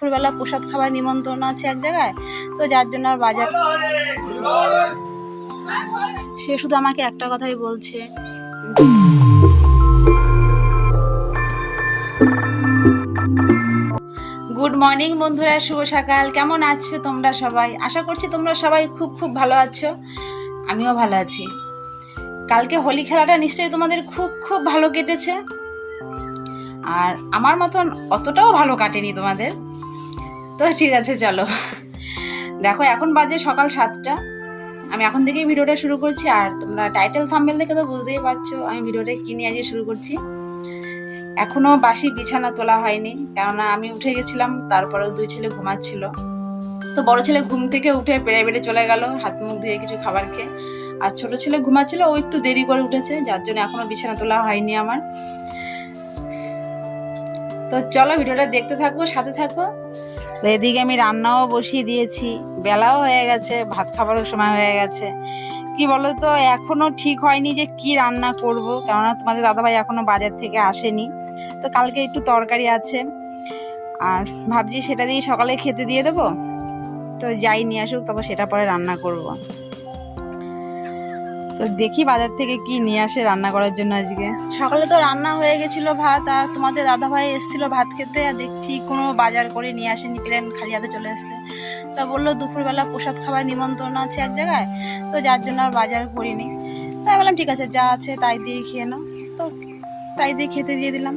দুপুরবেলা প্রসাদ খাবার নিমন্ত্রণ আছে এক জায়গায়, তো যার জন্য আর বাজার সে শুধু আমাকে একটা কথাই বলছে। গুড মর্নিং বন্ধুরা, শুভ সকাল। কেমন আছো তোমরা সবাই? আশা করছি তোমরা সবাই খুব খুব ভালো আছো। আমিও ভালো আছি। কালকে হোলি খেলাটা নিশ্চয়ই তোমাদের খুব খুব ভালো কেটেছে। আর আমার মতন অতটাও ভালো কাটেনি তোমাদের। তো ঠিক আছে, চলো। দেখো, এখন বাজে সকাল সাতটা। আমি এখন থেকেই ভিডিওটা শুরু করছি, আর তোমরা টাইটেল থাম্বেল দেখে তো বুঝতেই পারছ, আমি ভিডিওটা কিনে আজকে শুরু করছি। এখনও বাসি বিছানা তোলা হয়নি, কেননা আমি উঠে গেছিলাম, তারপরেও দুই ছেলে ঘুমাচ্ছিল। তো বড় ছেলে ঘুম থেকে উঠে প্রাইভেটে চলে গেল, হাত মুখ ধুয়ে কিছু খাবার খেয়ে। আর ছোট ছেলে ঘুমাচ্ছিল, ও একটু দেরি করে উঠেছে, যার জন্য এখনও বিছানা তোলা হয়নি আমার। তো চলো, ভিডিওটা দেখতে থাকব সাথে থাকো। এদিকে আমি রান্নাও বসিয়ে দিয়েছি। বেলাও হয়ে গেছে, ভাত খাবারও সময় হয়ে গেছে। কি বলো তো এখনও ঠিক হয়নি যে কি রান্না করব, কেননা তোমাদের দাদাভাই এখনও বাজার থেকে আসেনি। তো কালকে একটু তরকারি আছে। আর ভাবছি সেটা দিয়ে সকালে খেতে দিয়ে দেবো। তো যাই নিয়ে আসুক, তারপর সেটা পরে রান্না করব। তো দেখি বাজার থেকে কি নিয়ে আসে রান্না করার জন্য আজকে। সকালে তো রান্না হয়ে গেছিল ভাত, আর তোমাদের দাদাভাই এসেছিল ভাত খেতে, আর দেখছি কোনো বাজার করে নিয়ে আসেনি, প্লেন খালি হাতে চলে এসছে তা বলল, দুপুরবেলা প্রসাদ খাবার নিমন্ত্রণ আছে এক জায়গায়, তো যার জন্য আর বাজার করিনি। তাই বললাম, ঠিক আছে, যা আছে তাই দিয়ে খেয়ে নাও। তো তাই দিয়ে খেতে দিয়ে দিলাম।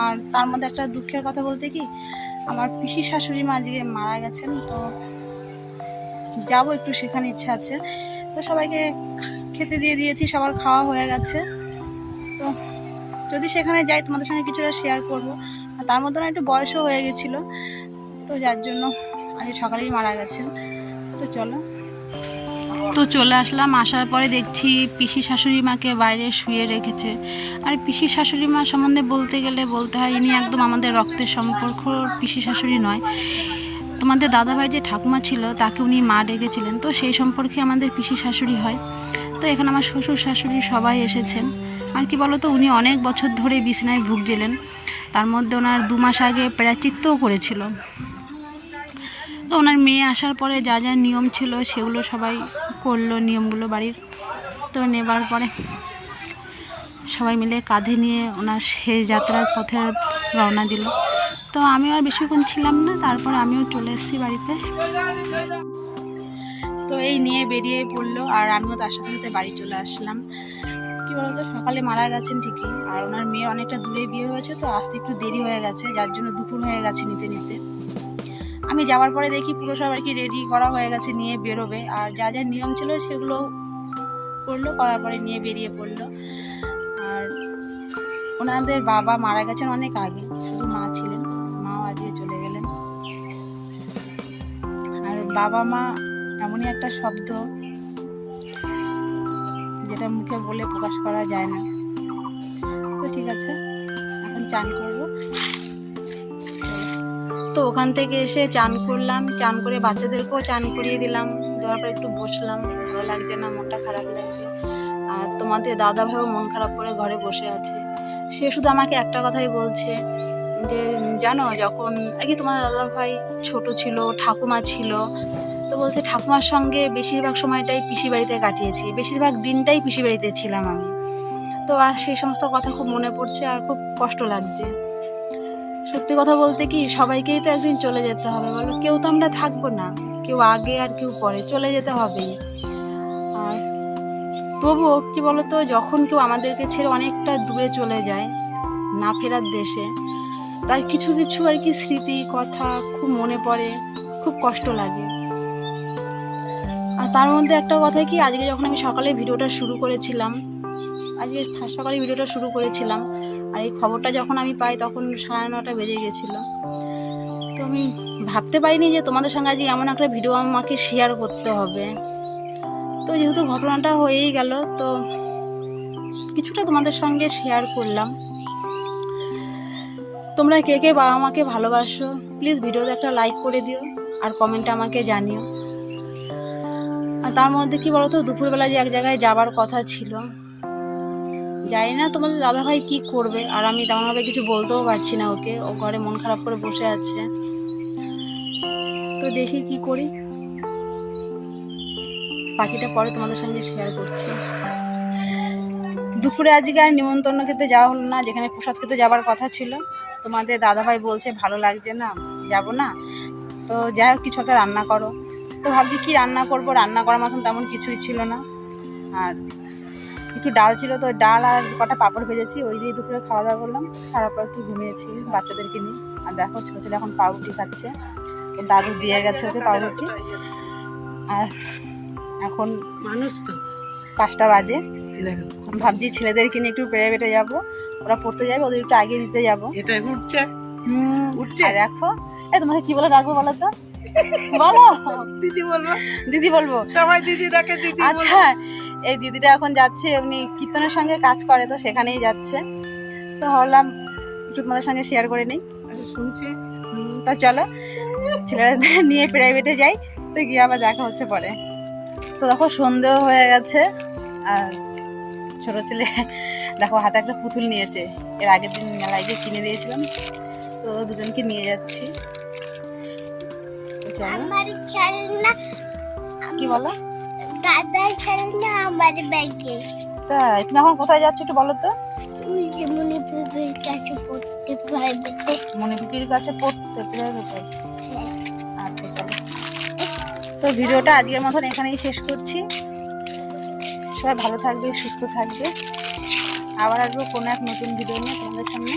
আর তার মধ্যে একটা দুঃখের কথা বলতে কি, আমার পিসি শাশুড়ি মা আজকে মারা গেছেন, তো যাব একটু, সেখানে ইচ্ছা আছে। তো সবাইকে খেতে দিয়ে দিয়েছি, সবার খাওয়া হয়ে গেছে। তো যদি সেখানে যাই, তোমাদের সঙ্গে কিছুটা শেয়ার করব। আর তার মধ্যে একটু বয়সও হয়ে গেছিল, তো যার জন্য আজ সকালেই মারা গেছেন। তো চলো। তো চলে আসলাম, আসার পরে দেখছি পিসি শাশুড়ি মাকে বাইরে শুয়ে রেখেছে। আর পিসি শাশুড়ি মা সম্বন্ধে বলতে গেলে বলতে হয়, ইনি একদম আমাদের রক্তের সম্পর্ক, পিসি শাশুড়ি নয়। তোমাদের দাদাভাই যে ঠাকুমা ছিল, তাকে উনি মা ডেকেছিলেন। তো সেই সম্পর্কে আমাদের পিসি শাশুড়ি হয়। তো এখানে আমার শ্বশুর শাশুড়ি সবাই এসেছেন। আর কি বলতো, উনি অনেক বছর ধরে বিছানায় ভুগছিলেন। তার মধ্যে ওনার দু মাস আগে প্রায়চিত্তও করেছিল। তো ওনার মেয়ে আসার পরে যা যা নিয়ম ছিল, সেগুলো সবাই করল নিয়মগুলো বাড়ির। তো নেবার পরে সবাই মিলে কাঁধে নিয়ে ওনার শেষ যাত্রার পথে রওনা দিল। তো আমি আর বেশিক্ষণ ছিলাম না, তারপর আমিও চলে এসেছি বাড়িতে। তো এই নিয়ে বেরিয়ে পড়ল আর আমিও তার সাথে সাথে বাড়ি চলে আসলাম। কি বলতো, সকালে মারা গেছেন ঠিকই, আর ওনার মেয়ে অনেকটা দূরে বিয়ে হয়েছে, তো আসতে একটু দেরি হয়ে গেছে, যার জন্য দুপুর হয়ে গেছে নিতে নিতে। আমি যাওয়ার পরে দেখি পুরো সব আর কি রেডি করা হয়ে গেছে, নিয়ে বেরোবে। আর যা যা নিয়ম ছিল সেগুলো করল, করার পরে নিয়ে বেরিয়ে পড়ল। আর ওনাদের বাবা মারা গেছেন অনেক আগে, শুধু বাবা মা এমনই একটা শব্দ যেটা মুখে বলে প্রকাশ করা যায় না। তো ঠিক আছে, এখন চান করব। তো ওখান থেকে এসে চান করলাম, চান করে বাচ্চাদেরকেও চান করিয়ে দিলাম। দেওয়ার পর একটু বসলাম, ভালো লাগছে না, মনটা খারাপ লাগছে। আর তোমাদের দাদা ভাইও মন খারাপ করে ঘরে বসে আছে। সে শুধু আমাকে একটা কথাই বলছে যে জানো যখন কি তোমার দাদা ভাই ছোট ছিল, ঠাকুমা ছিল, তো বলছে ঠাকুমার সঙ্গে বেশিরভাগ সময়টাই পিসি বাড়িতে কাটিয়েছি, বেশিরভাগ দিনটাই পিসি বাড়িতে ছিলাম আমি। তো আর সেই সমস্ত কথা খুব মনে পড়ছে আর খুব কষ্ট লাগছে। সত্যি কথা বলতে কি, সবাইকেই তো একদিন চলে যেতে হবে, বলো কেউ তো আমরা থাকব না, কেউ আগে আর কেউ পরে, চলে যেতে হবে আর তবুও কি বলতো, যখন কেউ আমাদেরকে ছেড়ে অনেকটা দূরে চলে যায়, না ফেরার দেশে তার কিছু কিছু আর কি স্মৃতি, কথা খুব মনে পড়ে, খুব কষ্ট লাগে। আর তার মধ্যে একটা কথা কি, আজকে যখন আমি সকালে ভিডিওটা শুরু করেছিলাম, আজকে সকালে ভিডিওটা শুরু করেছিলাম, আর এই খবরটা যখন আমি পাই তখন সাড়ে নটা বেজে গেছিল। তো আমি ভাবতে পারিনি যে তোমাদের সঙ্গে আজকে এমন একটা ভিডিও আমাকে শেয়ার করতে হবে। তো যেহেতু ঘটনাটা হয়েই গেল, তো কিছুটা তোমাদের সঙ্গে শেয়ার করলাম। তোমরা কে কে বাবা মাকে ভালোবাসো প্লিজ ভিডিওতে একটা লাইক করে দিও আর কমেন্টে আমাকে জানিও। আর তার মধ্যে কি বলতো, দুপুরবেলা যে এক জায়গায় যাবার কথা ছিল, জানি না তোমাদের দাদাভাই কি করবে আর আমি তেমনভাবে কিছু বলতেও পারছি না ওকে, ও ঘরে মন খারাপ করে বসে আছে। তো দেখি কি করি। পাখিটা পরে তোমাদের সঙ্গে শেয়ার করছি। দুপুরে আজকে আর নিমন্ত্রণ খেতে যাওয়া হলো না, যেখানে প্রসাদ খেতে যাওয়ার কথা ছিল। তোমাদের দাদাভাই বলছে ভালো লাগছে না যাব না। তো যাই হোক কিছু একটা রান্না করো। তো ভাবছি কি রান্না করব? রান্না করার মতন তেমন কিছুই ছিল না। আর একটু ডাল ছিল তো ডাল আর কটা পাঁপড় ভেজেছি ওই দিয়ে দুপুরে খাওয়া দাওয়া করলাম। তারপর একটু ঘুমিয়েছি বাচ্চাদেরকে নিয়ে। আর দেখো ছোটো ছেলে এখন পাউরুটি খাচ্ছে। দাদু দিয়ে গেছে ওকে পাউরুটি। আর এখন মানুষ তো। পাঁচটা বাজে। দেখো। ভাবছি ছেলেদেরকে নিয়ে একটু প্রাইভেটে যাব। ওরা পড়তে যাবে ওদের একটু আগে দিতে যাব। এটা উঠছে? হুম উঠছে? দেখো এই তোমাকে কি বলে রাখব বলো তো? বলো। দিদি বলব। দিদি বলব। সবাই দিদি ডাকে দিদি। আচ্ছা এই দিদিটা এখন যাচ্ছে উনি কীর্তনের সঙ্গে কাজ করে তো সেখানেই যাচ্ছে। তো ভাবলাম একটু তোমাদের সঙ্গে শেয়ার করে নিই। আচ্ছা, শুনছি। তো চলো ছেলেদের নিয়ে প্রাইভেটে যাই তো গিয়ে আবার দেখা হচ্ছে পরে। তো দেখো সন্দেহ হয়ে গেছে আর ছোট ছেলে দেখো হাতে একটা পুতুল নিয়েছে। এর আগের দিন মেলায় গিয়ে কিনে দিয়েছিলাম। তো দুজনকে নিয়ে যাচ্ছি। কি বলো? দাদার খেলনা আমার ব্যাগে। তাই তুমি এখন কোথায় যাচ্ছ একটু বলো তো? মণিপুরের কাছে পড়তে পারবে। মণিপুটির কাছে পড়তে প্রাইভেটে আচ্ছা তো ভিডিওটা আজকের মতন এখানেই শেষ করছি। সবাই ভালো থাকবে সুস্থ থাকবে। আবার আসব কোনো এক নতুন ভিডিও নিয়ে তোমাদের সামনে।